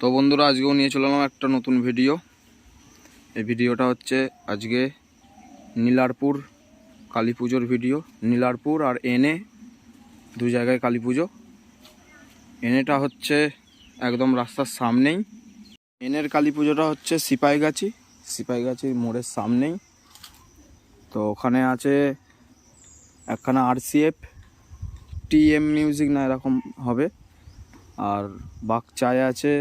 তো বন্ধুরা, আজকেও নিয়ে চলে এলাম একটা নতুন ভিডিও এই ভিডিওটা হচ্ছে আজকে নীলারপুর কালী পুজোর ভিডিও নীলারপুর আর এনে দু জায়গায় কালী পুজো। এনেটা হচ্ছে একদম রাস্তার সামনেই। এনের কালী পুজোটা হচ্ছে সিপাইগাছি। সিপাইগাছির মোড়ের সামনেই। তো ওখানে আছে একখানা আরসিএফ টিএম মিউজিক না এরকম হবে। আর বাগচায় আছে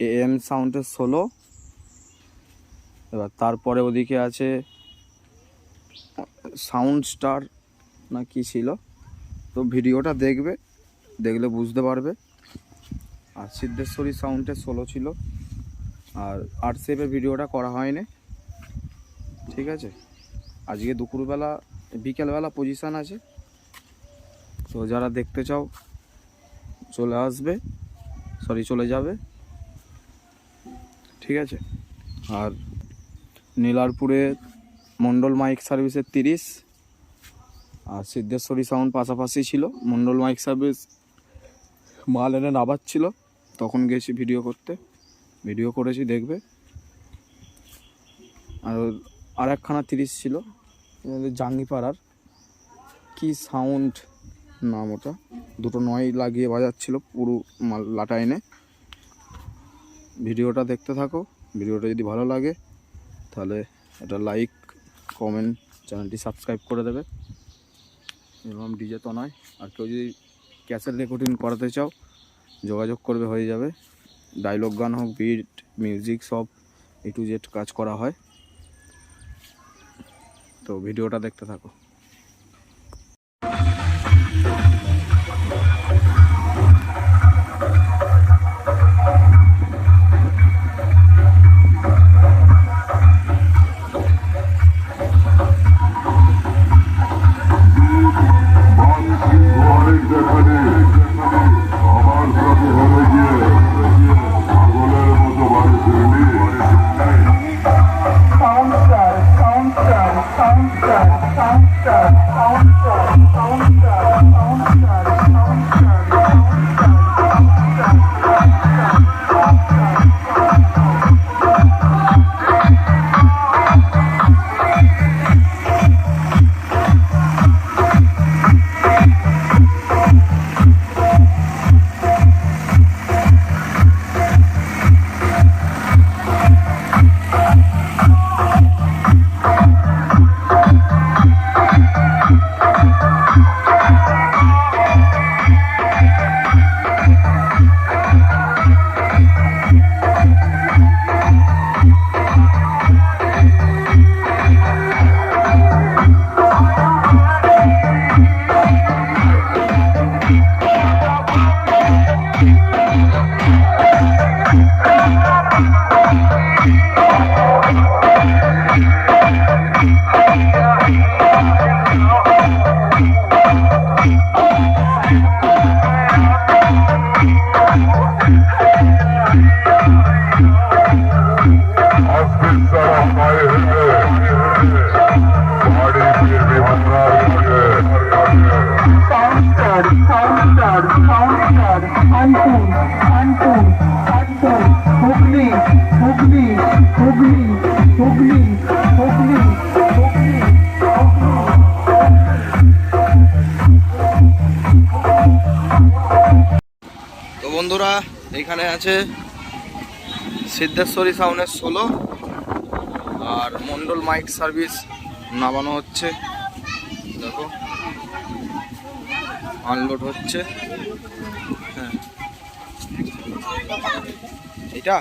এম সাউন্ডের ষোলো এবার তারপরে ওদিকে আছে, সাউন্ড স্টার না কি ছিল? তো ভিডিওটা দেখবে, দেখলে বুঝতে পারবে। আর সিদ্ধেশ্বরী সাউন্ডের ষোলো ছিল। আর আরসিএফের ভিডিওটা করা হয়নি। ঠিক আছে? আজকে দুপুরবেলা, বিকেলবেলা পজিশান আছে। তো যারা দেখতে চাও, চলে আসবে। সরি চলে যাবে। ঠিক আছে? আর নীলারপুরে মন্ডল মাইক সার্ভিসের তিরিশ, আর সিদ্ধেশ্বরী সাউন্ড পাশাপাশি ছিল। মন্ডল মাইক সার্ভিস মাল এনে নাবার ছিল তখন গেছি ভিডিও করতে। ভিডিও করেছি, দেখবে। আর আর একখানা তিরিশ ছিল। জাঙ্গিপাড়ার। কি সাউন্ড নাম ওটা। দুটো নয় লাগিয়ে বাজাচ্ছিল পুরো মাল লাটা এনে। ভিডিওটা দেখতে থাকো। ভিডিওটা যদি ভালো লাগে, তাহলে এটা লাইক কমেন্ট চ্যানেলটি সাবস্ক্রাইব করে দেবে। এরকম ডিজে তো নয়, আর কেউ যদি ক্যাসেট রেকর্ডিং করাতে চাও, যোগাযোগ করবে, হয়ে যাবে। ডায়লগ গান হোক বিট মিউজিক সব এ টু জেড কাজ করা হয়। তো ভিডিওটা দেখতে থাকো। বন্ধুরা এখানে আছে সিদ্ধেশ্বরী সাউন্ডের ষোলো। আর মন্ডল মাইক সার্ভিস নামানো হচ্ছে। দেখো। আনলোড হচ্ছে। হ্যাঁ। এটা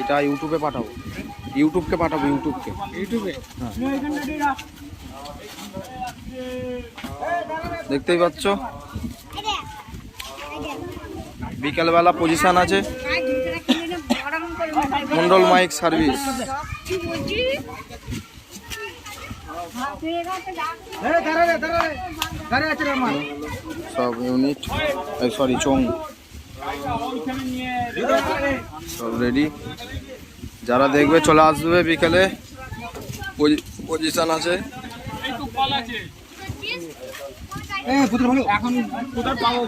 এটা ইউটিউবে পাঠাবো। ইউটিউবকে পাঠাবো ইউটিউবকে। ইউটিউবে? হ্যাঁ। দেখতেই পাচ্ছ? বিকালবেলা পজিশন আছে। Mondal mike service. সব ইউনিট সরি চং সব রেডি যারা দেখবে চলে আসবে বিকেলে। পজিশন আছে। এখন কোথায় পাবো?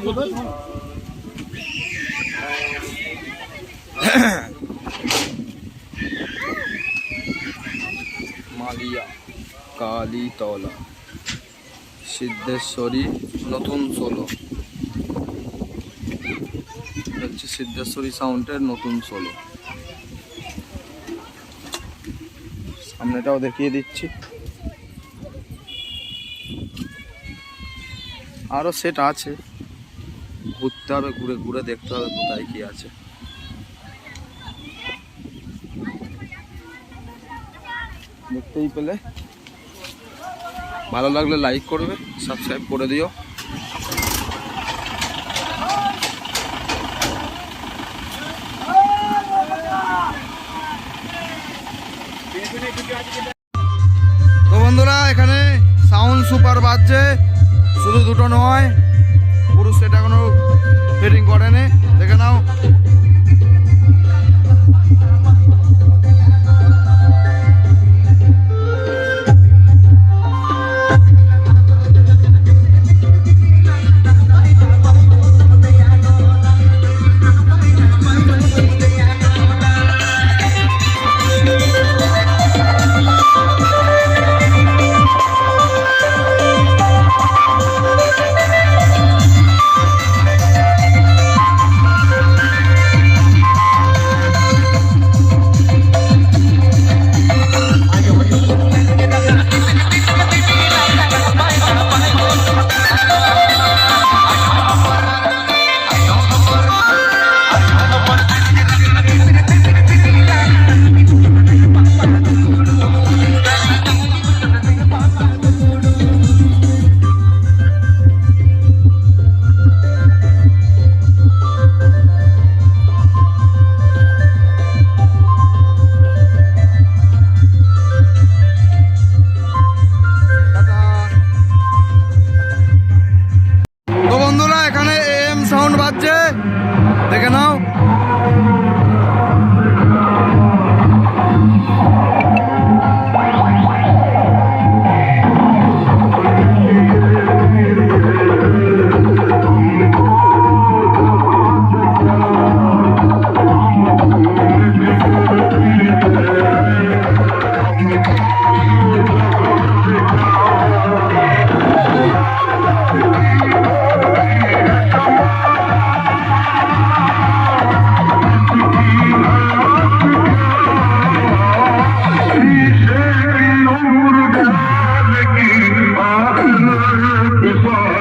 কালীতলা সিদ্ধেশ্বরী নতুন সোলো হচ্ছে সিদ্ধেশ্বরী সাউন্ডের নতুন সোলো সামনেটাও দেখিয়ে দিচ্ছি। আরও সেট আছে। ঘুরতে হবে, ঘুরে ঘুরে দেখতে হবে কোথায় কি আছে। দেখতেই পেলে। ভালো লাগলে লাইক করবে সাবস্ক্রাইব করে দিও। তো বন্ধুরা, এখানে সাউন্ড সুপার বাজছে। শুধু দুটো নয়, পুরুষ সেটা এখনও ফিটিং করেনি। দেখে নাও। before